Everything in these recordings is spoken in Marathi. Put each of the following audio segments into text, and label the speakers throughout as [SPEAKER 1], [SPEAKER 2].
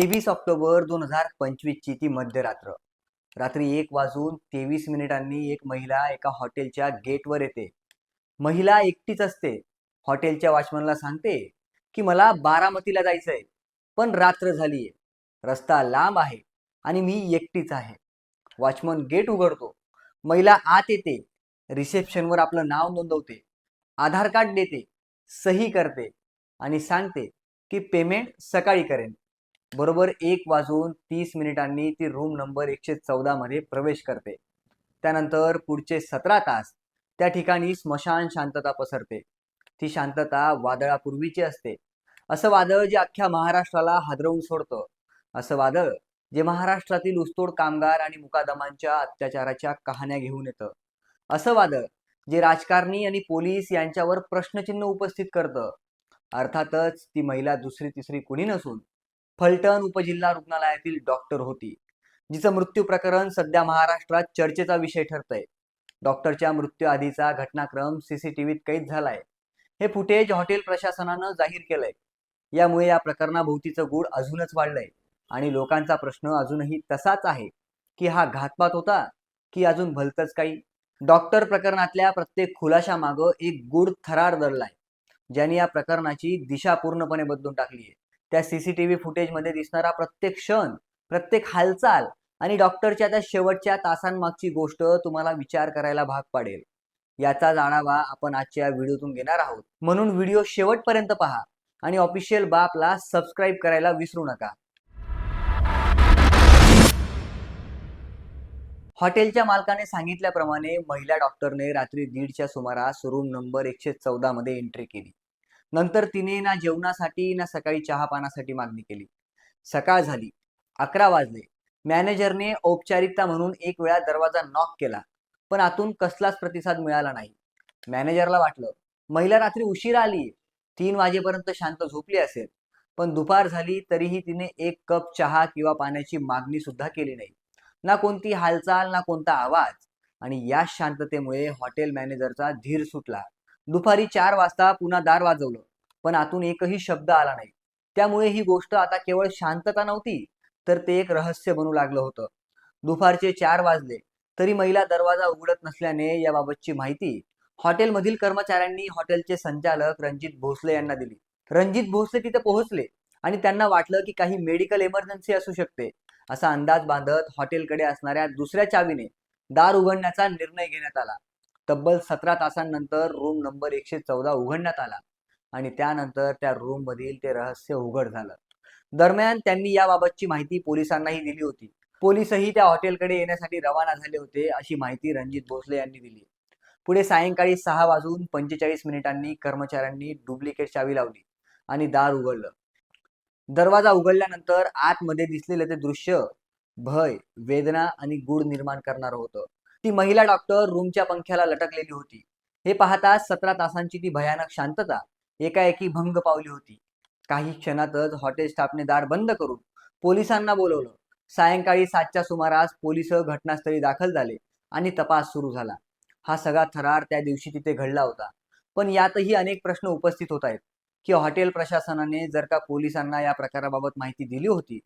[SPEAKER 1] तेवीस ऑक्टोबर दोन हजार पंचवीसची ती मध्यरात्र. रात्री एक वाजून तेवीस मिनिटांनी एक महिला एका हॉटेलच्या गेटवर येते. महिला एकटीच असते. हॉटेलच्या वॉचमनला सांगते की मला बारामतीला जायचंय पण रात्र झालीये. रस्ता लांब आहे आणि मी एकटीच आहे. वॉचमन गेट उघडतो. महिला आत येते. रिसेप्शनवर आपलं नाव नोंदवते. आधार कार्ड देते. सही करते आणि सांगते की पेमेंट सकाळी करेन. बरोबर एक वाजून तीस मिनिटांनी ती रूम नंबर एकशे चौदा मध्ये प्रवेश करते. त्यानंतर पुढचे सतरा तास त्या ठिकाणी स्मशान शांतता पसरते. ती शांतता वादळापूर्वीची असते. असं वादळ जे अख्ख्या महाराष्ट्राला हादरवून सोडतं. असं वादळ जे महाराष्ट्रातील ऊसतोड कामगार आणि मुकादमांच्या अत्याचाराच्या कहाण्या घेऊन येतं. असं वादळ जे राजकारणी आणि पोलीस यांच्यावर प्रश्नचिन्ह उपस्थित करतं. अर्थातच ती महिला दुसरी तिसरी कुणी नसून फलटण उपजिल्हा रुग्णालयातील डॉक्टर होती. जिचं मृत्यू प्रकरण सध्या महाराष्ट्रात चर्चेचा विषय ठरतंय. डॉक्टरच्या मृत्यू आधीचा घटनाक्रम सीसीटीव्हीत कैद झालाय. हे फुटेज हॉटेल प्रशासनानं जाहीर केलंय. यामुळे या प्रकरणाभोवतीचं गूढ अजूनच वाढलंय. आणि लोकांचा प्रश्न अजूनही तसाच आहे की हा घातपात होता की अजून भलतच काही? डॉक्टर प्रकरणातल्या प्रत्येक खुलाशा मागं एक गूढ थरार दडलाय. ज्याने या प्रकरणाची दिशा पूर्णपणे बदलून टाकली आहे त्या सीसीटीव्ही फुटेजमध्ये दिसणारा प्रत्येक क्षण प्रत्येक हालचाल आणि डॉक्टरच्या त्या शेवटच्या तासांमागची गोष्ट तुम्हाला विचार करायला भाग पाडेल. याचा जाणावा आपण आजच्या व्हिडिओतून घेणार आहोत. म्हणून व्हिडिओ शेवटपर्यंत पहा आणि ऑफिशियल बापला सबस्क्राईब करायला विसरू नका. हॉटेलच्या मालकाने सांगितल्याप्रमाणे महिला डॉक्टरने रात्री दीडच्या सुमारास रूम नंबर एकशे चौदा मध्ये एंट्री केली. नंतर तिने ना जेवणासाठी ना सकाळी चहा पानासाठी मागणी केली. सकाळ झाली. अकरा वाजले. मॅनेजरने औपचारिकता म्हणून एक वेळा दरवाजा नॉक केला. पण आतून कसलाच प्रतिसाद मिळाला नाही. मॅनेजरला वाटलं महिला रात्री उशीर आली. तीन वाजेपर्यंत शांत झोपली असेल. पण दुपार झाली तरीही तिने एक कप चहा किंवा पाण्याची मागणी सुद्धा केली नाही. ना कोणती हालचाल ना कोणता आवाज. आणि या शांततेमुळे हॉटेल मॅनेजरचा धीर सुटला. दुपारी चार वाजता पुन्हा दार वाजवलं. पण आतून एकही शब्द आला नाही. त्यामुळे ही गोष्ट आता केवळ शांतता नव्हती तर ते एक रहस्य बनू लागलं होतं. दुपारचे चार वाजले तरी महिला दरवाजा उघडत नसल्याने याबाबतची माहिती हॉटेलमधील कर्मचाऱ्यांनी हॉटेलचे संचालक रणजित भोसले यांना दिली. रणजित भोसले तिथे पोहोचले आणि त्यांना वाटलं की काही मेडिकल इमर्जन्सी असू शकते असा अंदाज बांधत हॉटेलकडे असणाऱ्या दुसऱ्या चावीने दार उघडण्याचा निर्णय घेण्यात आला. तब्बल सतरा तासांनंतर रूम नंबर एकशे चौदा उघडण्यात आला. आणि त्यानंतर त्या रूम मधील ते रहस्य उघड झालं. दरम्यान त्यांनी याबाबतची माहिती पोलिसांनाही दिली होती. पोलीसही त्या हॉटेलकडे येण्यासाठी रवाना झाले होते अशी माहिती रणजित भोसले यांनी दिली. पुढे सायंकाळी सहा वाजून पंचेचाळीस मिनिटांनी कर्मचाऱ्यांनी डुप्लिकेट चावी लावली आणि दार उघडलं. दरवाजा उघडल्यानंतर आतमध्ये दिसलेलं ते दृश्य भय वेदना आणि गुढ निर्माण करणारं होतं. ती महिला डॉक्टर रूमच्या पंख्याला लटकलेली होती. हे पाहता सतरा तासांची ती भयानक शांतता एकाएकी भंग पावली होती. काही क्षणातच हॉटेल स्टाफने दार बंद करून पोलिसांना बोलवलं. सायंकाळी सातच्या सुमारास पोलीस घटनास्थळी दाखल झाले आणि तपास सुरू झाला. हा सगळा थरार त्या दिवशी तिथे घडला होता. पण यातही अनेक प्रश्न उपस्थित होत आहेत. की हॉटेल प्रशासनाने जर का पोलिसांना या प्रकाराबाबत माहिती दिली होती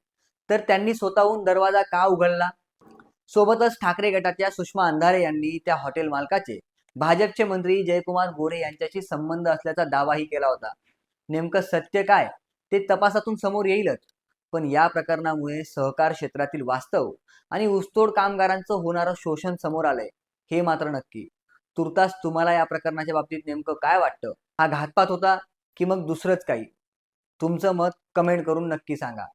[SPEAKER 1] तर त्यांनी स्वतःहून दरवाजा का उघडला? सोबतच ठाकरे गटाच्या सुषमा अंधारे यांनी त्या हॉटेल मालकाचे भाजपचे मंत्री जयकुमार गोरे यांच्याशी संबंध असल्याचा दावाही केला होता. नेमकं सत्य काय? ते तपासातून समोर येईलच. पण या प्रकरणामुळे सहकार क्षेत्रातील वास्तव आणि ऊसतोड कामगारांचं होणारं शोषण समोर आलंय हे मात्र नक्की. तुर्तास तुम्हाला या प्रकरणाच्या बाबतीत नेमकं काय वाटतं? हा घातपात होता की मग दुसरंच काही? तुमचं मत कमेंट करून नक्की सांगा.